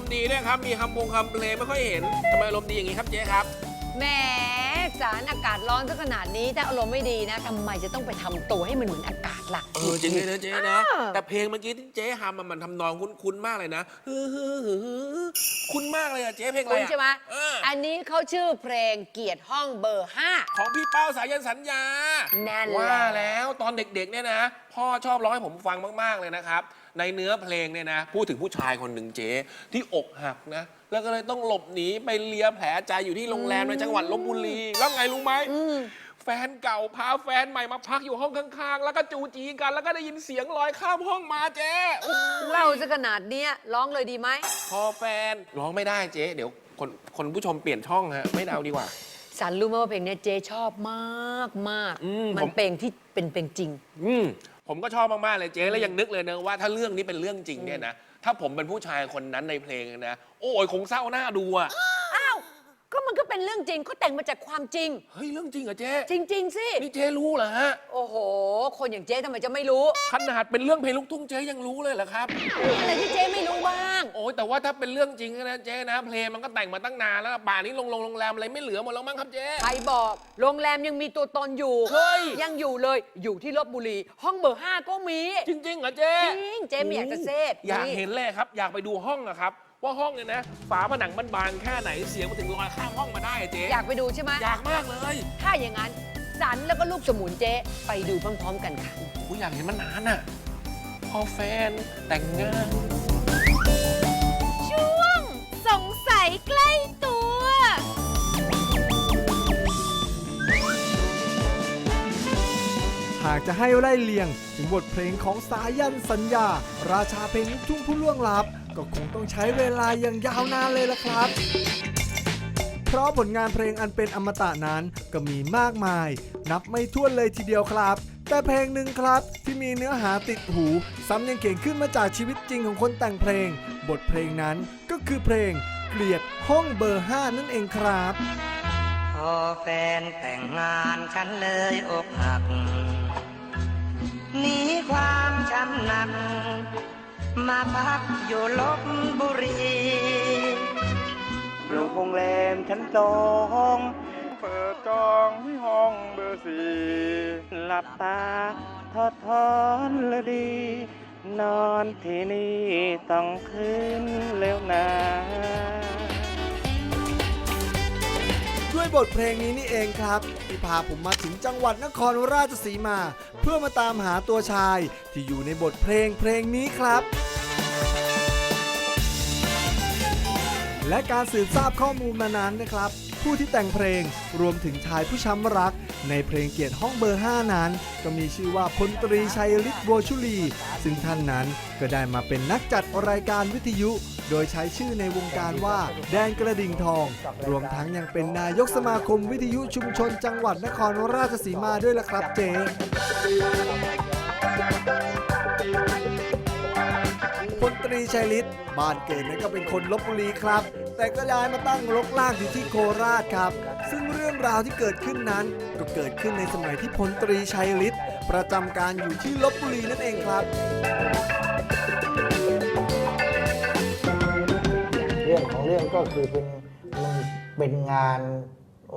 มณ์ดีด้วยครับ มีคำพงคำเพลงไม่ค่อยเห็นทำไมอารมณ์ดีอย่างนี้ครับเจ๊ครับ แหมสารอากาศร้อนซะขนาดนี้ถ้าอารมณ์ไม่ดีนะทำไมจะต้องไปทำตัวให้มันเหมือนอากาศล่ะ เออจริงเลยนะเจ๊นะ อ่า แต่เพลงเมื่อกี้ที่เจ๊ฮัมอะมันทำนองคุ้นๆมากเลยนะฮือฮือฮือฮือคุ้นมากเลยอะเจ๊เพลงอะไรคุณอะใช่ไหมเอออันนี้เขาชื่อเพลงเกียรติห้องเบอร์ห้า ของพี่เป้าสายันสัญญา นั่นแหละ ว่าแล้วตอนเด็กๆเนี่ยนะ พ่อชอบร้องให้ผมฟังมากๆเลยนะครับ ในเนื้อเพลงเนี่ยนะพูดถึงผู้ชายคนหนึ่งเจ๊ที่อกหักนะ แล้วก็เลยต้องหลบหนีไปเลียแผลใจอยู่ที่โรงแรมในจังหวัดลบบุรี แล้วไงรู้ไหมอืมแฟนเก่าพาแฟนใหม่มาพักอยู่ห้องข้างๆ แล้วก็จูจีกัน แล้วก็ได้ยินเสียงลอยข้ามห้องมาเจ๊โอ้โหเล่าซะขนาดเนี้ยร้องเลยดีไหมพอแฟนร้องไม่ได้เจ๊เดี๋ยวคนคนผู้ชมเปลี่ยนช่องฮะไม่เอาดีกว่าสันรู้ไหมว่าเพลงเนี้ยเจ๊ชอบมากมากๆอืมมัผนมเพลงที่เป็นเพลงจริง อืม ผมก็ชอบมาก ๆ เลยเจ๊แล้วยังนึกเลยนะว่าถ้าเรื่องนี้เป็นเรื่องจริงเนี่ยนะ ถ้าผมเป็นผู้ชายคนนั้นในเพลงนะ โอ้ยคงเศร้าหน้าดูอะอ้าว ก็มันก็เป็นเรื่องจริงเขาแต่งมาจากความจริง เฮ้ยเรื่องจริงเหรอเจ๊จริง ๆ สิ นี่เจ๊รู้เหรอฮะ โอ้โห คนอย่างเจ๊ทำไมจะไม่รู้ขนาดเป็นเรื่องเพลงลูกทุ่งเจ๊ยังรู้เลยเหรอครับอะไรที่เจ๊ไม่รู้บ้าง โอ้ยแต่ว่าถ้าเป็นเรื่องจริงนะเจ๊นะ เพลงมันก็แต่งมาตั้งนานแล้วป่านนี้โรงโรงโรงแรมอะไรไม่เหลือหมดแล้วมั้งครับเจ๊ ใครบอกโรงแรมยังมีตัวตนอยู่ เฮ้ย ยังอยู่เลยอยู่ที่ลบบุรี ห้องเบอร์ห้าก็มีจริงๆเหรอเจ๊จริงเจ๊ไม่อยากจะเซฟอยากเห็นเลยครับ อยากไปดูห้องอะครับ ว่าห้องเนี่ยนะ ฝาผนังมันบางแค่ไหนเสียงมันถึงลอยข้ามห้องมาได้อะเจ๊อยากไปดูใช่ไหมอยากมากเลยถ้าอย่างนั้นสันแล้วก็ลูกสมุนเจ๊ไปดูพร้อมๆกันค่ะ กูอยากเห็นมันนานอะพอแฟนแต่งงาน ช่วง สงสัยใกล้ตัว หากจะให้ไล่เลียงถึงบทเพลงของสายันสัญญา ราชาเพลงลูกทุ่งผู้ล่วงลับ ก็คงต้องใช้เวลาอย่างยาวนานเลยละครับ เพราะผลงานเพลงอันเป็นอมตะนั้นก็มีมากมาย นับไม่ถ้วนเลยทีเดียวครับ แต่เพลงหนึ่งครับที่มีเนื้อหาติดหู ซ้ำยังเขียนขึ้นมาจากชีวิตจริงของคนแต่งเพลง บทเพลงนั้นก็คือเพลงเกลียดห้องเบอร์5นั่นเองครับพอแฟนแต่งงานฉันเลยอกหักหนีความช้ำหนัก มาพักอยู่ลบบุรีโรงแรมชั้นสองเปิดจองที่ห้องเบอร์สี่หลับตาทอดทอนละดี นอนที่นี่ต้องคืนแล้วนะ บทเพลงนี้นี่เองครับที่พาผมมาถึงจังหวัดนครราชสีมา เพื่อมาตามหาตัวชายที่อยู่ในบทเพลงเพลงนี้ครับและการสืบทราบข้อมูลมานั้นนะครับ ผู้ที่แต่งเพลงรวมถึงชายผู้ช้ำรัก ในเพลงเกียรติห้องเบอร์ 5 นั้น ก็มีชื่อว่าพลตรีชัยฤทธิ์บัวชุลี ซึ่งท่านนั้นก็ได้มาเป็นนักจัดรายการวิทยุ โดยใช้ชื่อในวงการว่าแดนกระดิ่งทอง รวมทั้งยังเป็นนายกสมาคมวิทยุชุมชนจังหวัดนครราชสีมาด้วยล่ะครับเจ๊พลตรีชัยฤทธิ์บ้านเกิดนั้นก็เป็นคนลบบุรีครับ แต่ก็ย้ายมาตั้งรกรากอยู่ที่โคราชครับ ซึ่งเรื่องราวที่เกิดขึ้นนั้น ก็เกิดขึ้นในสมัยที่พลตรีชัยฤทธิ์ประจำการอยู่ที่ลบบุรีนั่นเองครับ ก็คือเป็นมันเป็นงาน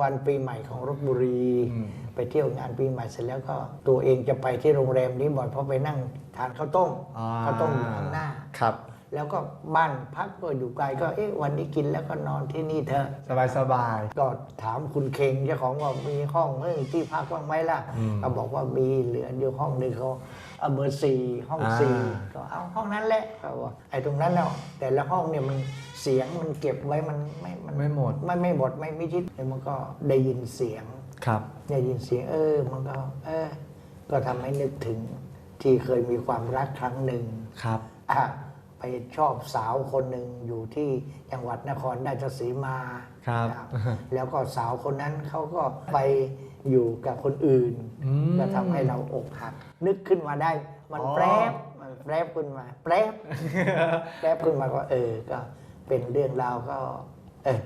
วันปีใหม่ของรบบุรี ไปเที่ยวงานปีใหม่เสร็จแล้วก็ตัวเองจะไปที่โรงแรมนี้บ่อยเพราะไปนั่งทานข้าวต้มอ่าข้าวต้มอยู่ข้างหน้าครับ แล้วก็บ้านพักก็อยู่ไกลก็เอ๊ะวันนี้กินแล้วก็นอนที่นี่เถอะ สบายสบายก็ถามคุณเคงเจ้าของว่ามีห้องเอ้ยที่พักบ้างไหมล่ะอืมก็บอกว่ามีเหลืออยู่ห้องหนึ่งเขาเอาเบอร์สี่ห้องอ่าสี่ก็เอาห้องนั้นแหละเขาบอกไอ้ตรงนั้นเนาะแต่ละห้องเนี่ยมันเสียงมันเก็บไว้มันไม่นไม่หมดไม่ไม่หมดไม่มิชิดแล้วมันก็ได้ยินเสียงครับได้ยินเสียงเออมันก็เออก็ทำให้นึกถึงที่เคยมีความรักครั้งหนึ่งครับอะ ไปชอบสาวคนหนึ่งอยู่ที่จังหวัดนครราชสีมาครับนะแล้วก็สาวคนนั้นเขาก็ไปอยู่กับคนอื่นอืมก็ทำให้เราอกหัก นึกขึ้นมาได้ มันอ๋อแปรบมันแปรบขึ้นมา แปรบแปรบขึ้นมาก็เออ ก็เป็นเรื่องราวก็ เออ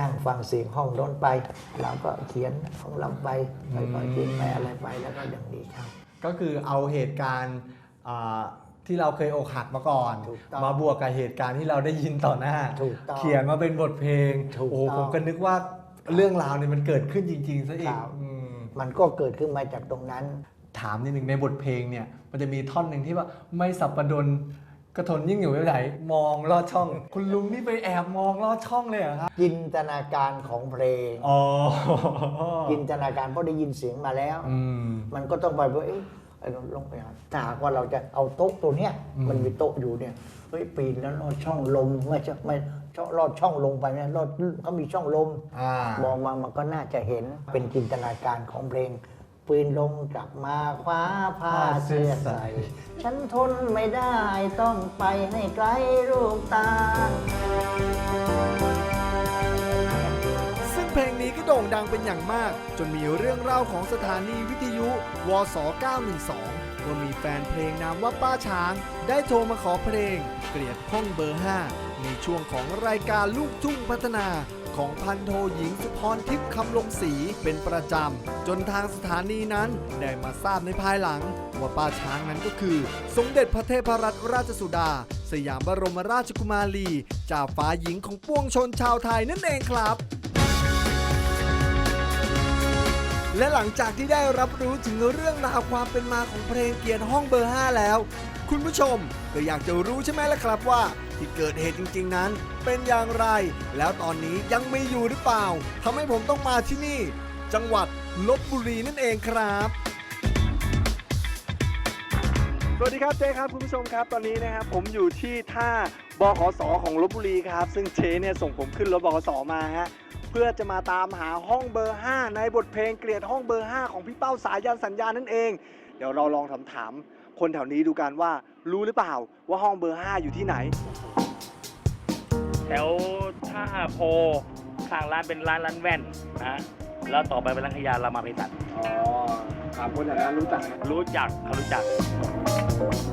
นั่งฟังเสียงห้องโน้นไป เราก็เขียนของเราไปค่อยๆเขียนไปอะไรไปแล้วก็อย่างนี้ครับ ก็คือเอาเหตุการณ์อ่า ที่เราเคยอกหักมาก่อน ถูกต้องมาบวกกับเหตุการณ์ที่เราได้ยินต่อหน้า ถูกต้องเขียนมาเป็นบทเพลงถูกโอ้โหต้องผมก็นึกว่าเรื่องราวเนี่ยมันเกิดขึ้นจริงๆซะอีกครับ อืมมันก็เกิดขึ้นมาจากตรงนั้น ถามนิดหนึ่งในบทเพลงเนี่ย มันจะมีท่อนหนึ่งที่ว่าไม่สับประดนกระทนยิ่งอยู่ไม่ไหนมองลอดช่อง คุณลุงนี่ไปแอบมองลอดช่องเลยเหรอครับจินตนาการของเพลง อ๋อจินตนาการเพราะได้ยินเสียงมาแล้ว อืม มันก็ต้องไปว่าเอ๊ะ ไอ้เราลงไปหาถ้าหากว่าเราจะเอาโต๊ะตัวเนี้ยอืมมันมีโต๊ะอยู่เนี่ยเฮ้ยปีนแล้วลอดช่องลมไม่ใช่ไม่ช่องลอดช่องลงไปเนี่ยลอดเขามีช่องลมอ่ามองมามันก็น่าจะเห็นเป็นจินตนาการของเพลงปืนลงกลับมาคว้าผ้าเสื้อใส่ฉันทนไม่ได้ต้องไปให้ไกลลูกตาซึ่งเพลงนี้ก็ โด่งดังเป็นอย่างมาก จนมีเรื่องเล่าของสถานีวิทยุวส912ว่ามีแฟนเพลงนามว่าป้าช้าง ได้โทรมาขอเพลง เกลียดห้องเบอร์ 5 ในช่วงของรายการลูกทุ่งพัฒนาของพันโทหญิงสุพรทิพย์คำลงศรีเป็นประจำ จนทางสถานีนั้นได้มาทราบในภายหลัง ว่าป้าช้างนั้นก็คือ สมเด็จพระเทพรัตนราชสุดา สยามบรมราชกุมารีจ่าฟ้าหญิงของปวงชนชาวไทยนั่นเองครับ และหลังจากที่ได้รับรู้ถึงเรื่องราวความเป็นมาของเพลงเกียรติห้องเบอร์ 5 แล้ว คุณผู้ชมก็อยากจะรู้ใช่ไหมล่ะครับว่า ที่เกิดเหตุจริง ๆ นั้น เป็นอย่างไร แล้วตอนนี้ยังไม่อยู่หรือเปล่าทำให้ผมต้องมาที่นี่ จังหวัดลบบุรีนั่นเองครับสวัสดีครับเจ๊ครับคุณผู้ชมครับตอนนี้นะครับผมอยู่ที่ท่าบขสของลบบุรีครับ ซึ่งเจ๊เนี่ยส่งผมขึ้นรถบขสมาฮะ พื่อจะมาตามหาห้องเบอร์ 5 ในบทเพลงเกลียดห้องเบอร์ 5 ของพี่เป้าสายันสัญญานั่นเอง เดี๋ยวเราลองถามถามๆคนแถวนี้ดูกันว่ารู้หรือเปล่าว่าห้องเบอร์ 5 อยู่ที่ไหน แถวท่าโพข้างร้านเป็นร้านร้านแว่นนะฮะแล้วต่อไปเป็นร้านขายยารามาภิสัตอ๋อ ถามคนแถวนั้นรู้จักรู้จักเขารู้จัก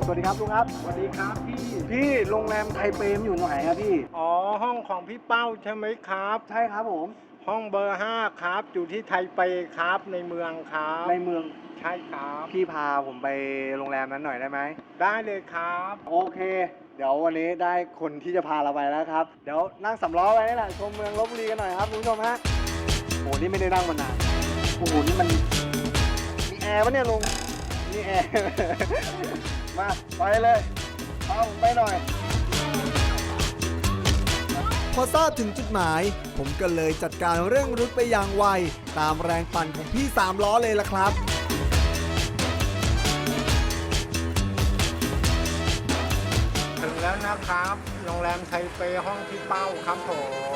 สวัสดีครับลุงครับ สวัสดีครับพี่พี่โรงแรมไทเปมอยู่ไหนครับพี่ อ๋อ ห้องของพี่เป้าใช่ไหมครับ ใช่ครับผม ห้องเบอร์5ครับ อยู่ที่ไทเปครับในเมืองครับ ในเมือง ใช่ครับ พี่พาผมไปโรงแรมนั้นหน่อยได้ไหม ได้เลยครับ โอเค เดี๋ยววันนี้ได้คนที่จะพาเราไปแล้วครับ เดี๋ยวนั่งสำล้อไว้นี่แหละชมเมืองลบบุรีกันหน่อยครับคุณผู้ชมฮะ โอ้โหนี่ไม่ได้นั่งมานาน โอ้โหนี่มันมีแอร์ปะเนี่ยลุงมีแอร์ มาไปเลยเอาผมไปหน่อย พอทราบถึงจุดหมาย ผมก็เลยจัดการเร่งรุดไปอย่างไว ตามแรงปั่นของพี่สามล้อเลยล่ะครับ ถึงแล้วนะครับ โรงแรมไทเปห้องพี่เป้าครับผม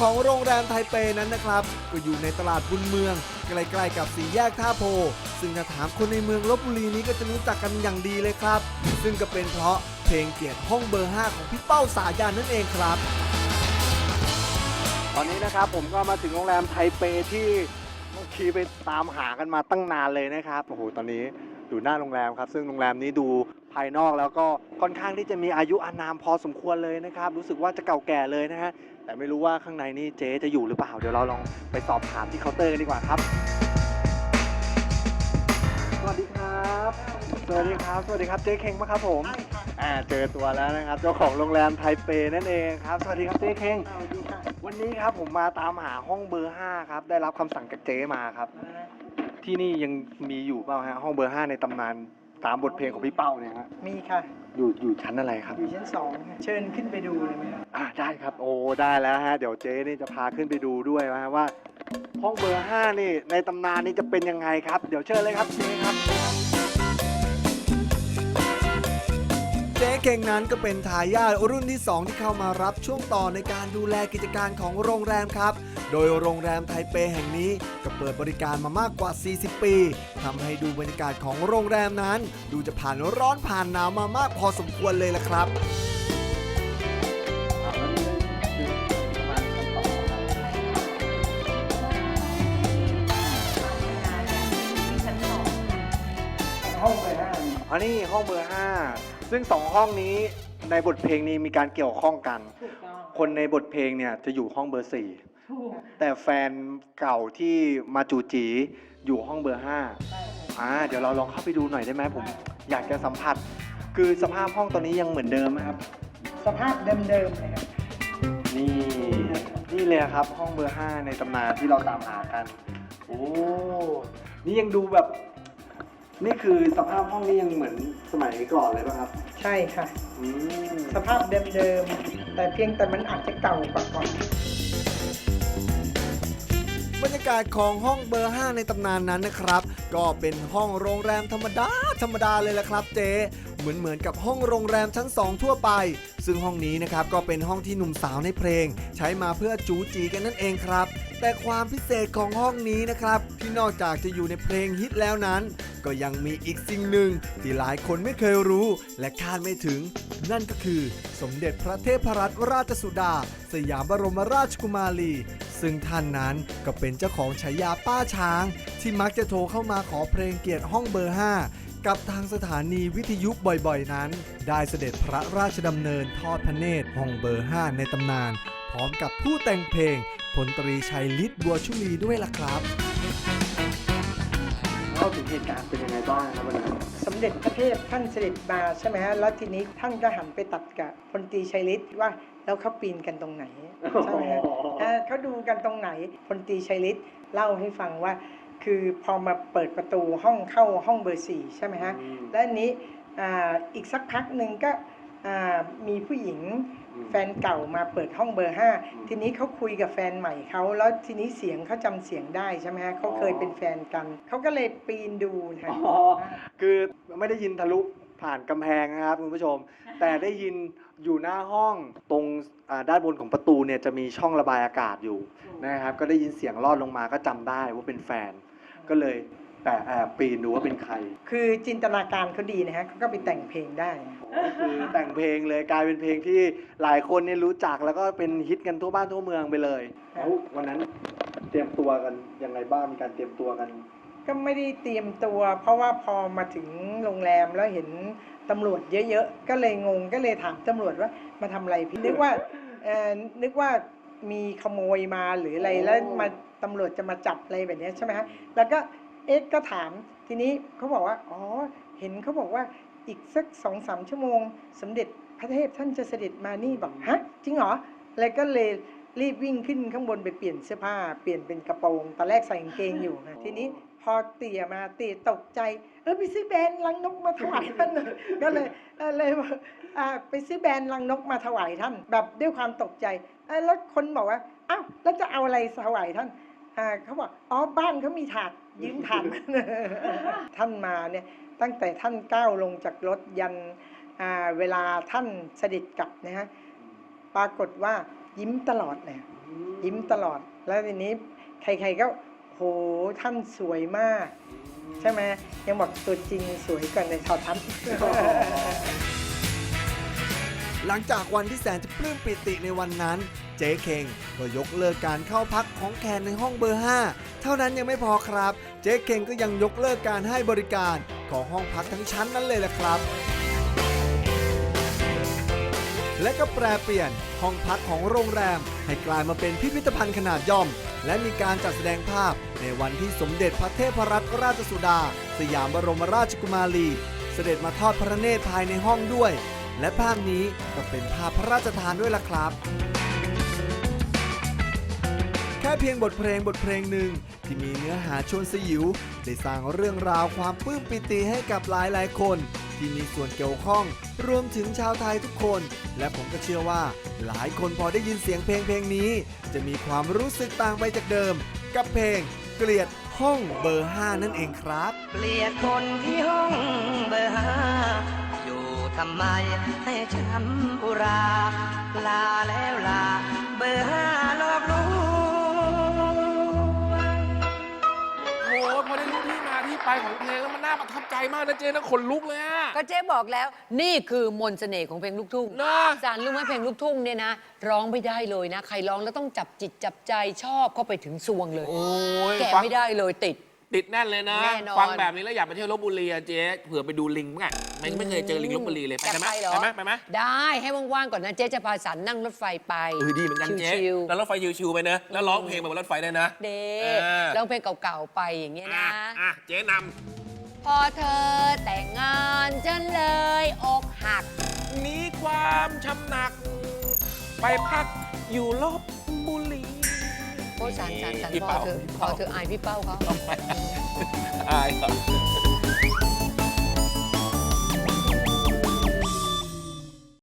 ของโรงแรมไทเปนั้นนะครับ ก็อยู่ในตลาดบุญเมือง ใกล้ๆกับสี่แยกท่าโพ ซึ่งถ้าถามคนในเมืองลบบุรีนี้ก็จะรู้จักกันอย่างดีเลยครับ ซึ่งก็เป็นเพราะเพลงเกียรติห้องเบอร์ 5 ของพี่เป้าสายันนั่นเองครับตอนนี้นะครับผมก็มาถึงโรงแรมไทเปที่เมื่อกี้ไปตามหากันมาตั้งนานเลยนะครับโอ้โหตอนนี้อยู่หน้าโรงแรมครับ ซึ่งโรงแรมนี้ดู ภายนอกแล้วก็ค่อนข้างที่จะมีอายุอานามพอสมควรเลยนะครับ รู้สึกว่าจะเก่าแก่เลยนะฮะแต่ไม่รู้ว่าข้างในนี่เจ๊จะอยู่หรือเปล่า เดี๋ยวเราลองไปสอบถามที่เคาน์เตอร์กันดีกว่าครับ สวัสดีครับ สวัสดีครับ สวัสดีครับเจ๊เข่งปะครับผมอ่าเจอตัวแล้วนะครับเจ้าของโรงแรมไทเปนั่นเองครับ สวัสดีครับเจ๊เข่งวันนี้ครับผมมาตามหาห้องเบอร์5ครับได้รับคำสั่งจากเจ๊มาครับ ที่นี่ยังมีอยู่เปล่าฮะห้องเบอร์5ในตำนาน ตามบทเพลงของพี่เป้าเนี่ยฮะมีค่ะ อยู่อยู่ชั้นอะไรครับ อยู่ชั้นสองค่ะเชิญขึ้นไปดูเลยไหมครับอ่าได้ครับโอ้ได้แล้วฮะเดี๋ยวเจ๊นี่จะพาขึ้นไปดูด้วยนะฮะว่าห้องเบอร์5นี่ในตำนานนี่จะเป็นยังไงครับ เดี๋ยวเชิญเลยครับเจ๊ครับ เจ๊เก่งนั้นก็เป็นทายาทรุ่นที่ 2 ที่เข้ามารับช่วงต่อในการดูแลกิจการของโรงแรมครับ โดยโรงแรมไทเปแห่งนี้ก็เปิดบริการมามากกว่า 40 ปีทำให้ดูบรรยากาศของโรงแรมนั้น ดูจะผ่านร้อนผ่านหนาวมามากพอสมควรเลยล่ะครับอันนี้ห้องเบอร์5ซึ่งสองห้องนี้ในบทเพลงนี้มีการเกี่ยวข้องกัน คนในบทเพลงเนี่ยจะอยู่ห้องเบอร์ 4แต่แฟนเก่าที่มาจูจีอยู่ห้องเบอร์ห้าอ่าเดี๋ยวเราลองเข้าไปดูหน่อยได้ไหมผม อยากจะสัมผัส คือสภาพห้องตอนนี้ยังเหมือนเดิมไหมครับ สภาพเดิมๆนะครับ นี่นี่เลยครับห้องเบอร์ห้าในตำนานที่เราตามหากัน โอ้นี่ยังดูแบบ นี่คือสภาพห้องนี้ยังเหมือนสมัยก่อนเลยป่ะครับใช่ค่ะ อืม สภาพเดิมๆแต่เพียงแต่มันอาจจะเก่ากว่าก่อนบ รรยากาศของห้องเบอร์ 5 ในตำนานนั้นนะครับ ก็เป็นห้องโรงแรมธรรมดาธรรมดาเลยละครับเจ๊เหมือนเหมือนกับห้องโรงแรมชั้น 2 ทั่วไป ซึ่งห้องนี้นะครับก็เป็นห้องที่หนุ่มสาวในเพลง ใช้มาเพื่อจูจีกันนั่นเองครับ แต่ความพิเศษของห้องนี้นะครับที่นอกจากจะอยู่ในเพลงฮิตแล้วนั้น ก็ยังมีอีกสิ่งหนึ่งที่หลายคนไม่เคยรู้ และคาดไม่ถึง นั่นก็คือสมเด็จพระเทพรัตนราชสุดา สยามบรมราชกุมารี ซึ่งท่านนั้นก็เป็นเจ้าของฉายาป้าช้าง ที่มักจะโทรเข้ามาขอเพลงเกียรติห้องเบอร์ 5กับทางสถานีวิทยุบ่อยๆ นั้น ได้เสด็จพระราชดำเนินทอดพระเนตรห้องเบอร์ 5 ในตำนาน พร้อมกับผู้แต่งเพลงพลตรีชัยฤทธิ์บัวชุลีด้วยล่ะครับาถึงเหตุการณ์เป็นยังไงบ้างครับวันนั้นสมเด็จพระเทพท่านเสด็จมาใช่ไหมฮะแล้วทีนี้ท่านก็หันไปตัดกับพลตรีชัยฤทธิ์ว่าแล้วเขาปีนกันตรงไหนใช่ไหมฮะเอ่อเขาดูกันตรงไหนพลตรีชัยฤทธิ์เล่าให้ฟังว่า คือพอมาเปิดประตูห้องเข้าห้องเบอร์สี่ใช่ไหมฮะอืมและอันนี้อ่าอีกสักพักหนึ่งก็อ่ามีผู้หญิงอืม แฟนเก่ามาเปิดห้องเบอร์ห้าทีนี้เขาคุยกับแฟนใหม่เขาแล้วทีนี้เสียงเขาจำเสียงได้ใช่ไหมฮะเขาเคยเป็นแฟนกันเขาก็เลยปีนดูนะอ๋อคือไม่ได้ยินทะลุผ่านกำแพงนะครับคุณผู้ชม แต่ได้ยินอยู่หน้าห้องตรงอ่าด้านบนของประตูเนี่ยจะมีช่องระบายอากาศอยู่นะครับ ก็ได้ยินเสียงลอดลงมาก็จำได้ว่าเป็นแฟน ก็เลย แต่แอบปีนดูว่าเป็นใครคือจินตนาการเขาดีนะฮะเขาก็ไปแต่งเพลงได้ ก็คือแต่งเพลงเลยกลายเป็นเพลงที่หลายคนเนี่ยรู้จักแล้วก็เป็นฮิตกันทั่วบ้านทั่วเมืองไปเลยครับ แล้ววันนั้นเตรียมตัวกันยังไงบ้างมีการเตรียมตัวกัน ก็ไม่ได้เตรียมตัว เพราะว่าพอมาถึงโรงแรมแล้วเห็นตำรวจเยอะๆ ก็เลยงงก็เลยถามตำรวจว่ามาทำอะไรพี่นึกว่าเอ่อนึกว่ามีขโมยมาหรืออะไรแล้วมาตำรวจจะมาจับอะไรแบบเนี้ยใช่ไหมฮะแล้วก็ เอ็กก็ถาม ทีนี้เขาบอกว่า อ๋อ เห็นเขาบอกว่าอีกสักสองสามชั่วโมง สมเด็จพระเทพท่านจะเสด็จมานี่บอกฮะจริงเหรอ แล้วก็เลยรีบวิ่งขึ้นข้างบนไปเปลี่ยนเสื้อผ้า เปลี่ยนเป็นกระโปรงตอนแรกใส่กางเกงอยู่นะทีนี้พอเตี่ยมาเตี่ยตกใจ เออไปซื้อแบรนด์ลังนกมาถวายท่านก็เลยเออเลยบอกอ่าไปซื้อแบรนด์ลังนกมาถวายท่าน แบบด้วยความตกใจเออแล้วคนบอกว่าอ้าวแล้วจะเอาอะไรถวายท่านอ่า เขาบอกอ๋อบ้านเขามีถาดยืมถาดท่านมาเนี่ยตั้งแต่ท่านก้าวลงจากรถยันเวลาท่านเสด็จกลับนะฮะปรากฏว่ายิ้มตลอดเลยยิ้มตลอด แล้วทีนี้ใครๆก็โหท่านสวยมาก ใช่ไหมยังบอกตัวจริงสวยกว่าในโทอทัศน์หลังจากวันที่แสนจะปลื้มปิติในวันนั้น เจ๊เคงก็ยกเลิกการเข้าพักของแขกในห้องเบอร์ 5 เท่านั้นยังไม่พอครับ เจ๊เคงก็ยังยกเลิกการให้บริการของห้องพักทั้งชั้นนั้นเลยละครับ และก็แปลเปลี่ยนห้องพักของโรงแรม ให้กลายมาเป็นพิพิธภัณฑ์ขนาดย่อม และมีการจัดแสดงภาพ ในวันที่สมเด็จพระเทพรัตนราชสุดา สยามบรมราชกุมารี เสด็จมาทอดพระเนตรภายในห้องด้วย และภาพนี้ก็เป็นภาพพระราชทานด้วยล่ะครับ เพียงบทเพลงบทเพลงหนึ่ง ที่มีเนื้อหาชวนสยิว ได้สร้างเรื่องราวความปลื้มปิติให้กับหลายหลายคน ที่มีส่วนเกี่ยวข้อง รวมถึงชาวไทยทุกคน และผมก็เชื่อว่า หลายคนพอได้ยินเสียงเพลงเพลงนี้ จะมีความรู้สึกต่างไปจากเดิม กับเพลงเกลียดห้องเบอร์ 5 นั่นเองครับ เกลียดคนที่ห้องเบอร์ห้าอยู่ทำไมให้ช้ำอุรา ลาแล้วลา ไปของเพลงแล้วมันน่าประทับใจมากนะเจ๊นะขนลุกเลยอะก็เจ๊บอกแล้ว นี่คือมนต์เสน่ห์ของเพลงลูกทุ่งนะจานรู้ไหมเพลงลูกทุ่งเนี่ยนะ ร้องไม่ได้เลยนะ ใครร้องแล้วต้องจับจิตจับใจชอบเข้าไปถึงสวงเลย โอ้ยแกะฟัง ไม่ได้เลยติด ติดแน่นเลยนะ แน่นอนฟังแบบนี้แล้วอยากไปเที่ยวลบบุรีอะเจ๊เผื่อไปดูลิงมั้งอะไม่ไม่เคยเจอลิงลบบุรีเลยไปกันไหมจะเหรอ ไปไหมไปไหมได้ให้ว่างๆก่อนนะเจ๊จะพาสันนั่งรถไฟไปเออดีเหมือนกันเจ๊ชิวแล้วรถไฟชิวๆไปนะแล้วร้องเพลงแบบรถไฟได้นะ ๆเด้เออ ร้องเพลงเก่าๆไปอย่างเงี้ยอะนะ อะเจ๊นพอเธอแต่งงานฉันเลยอกหักำหนีความช้ำหนัก ไปพักอยู่ลบบุรี โอ้สันสันสันพี่พอเป้าเธอพอเธออายพี่เป้าเขา อายเหรอ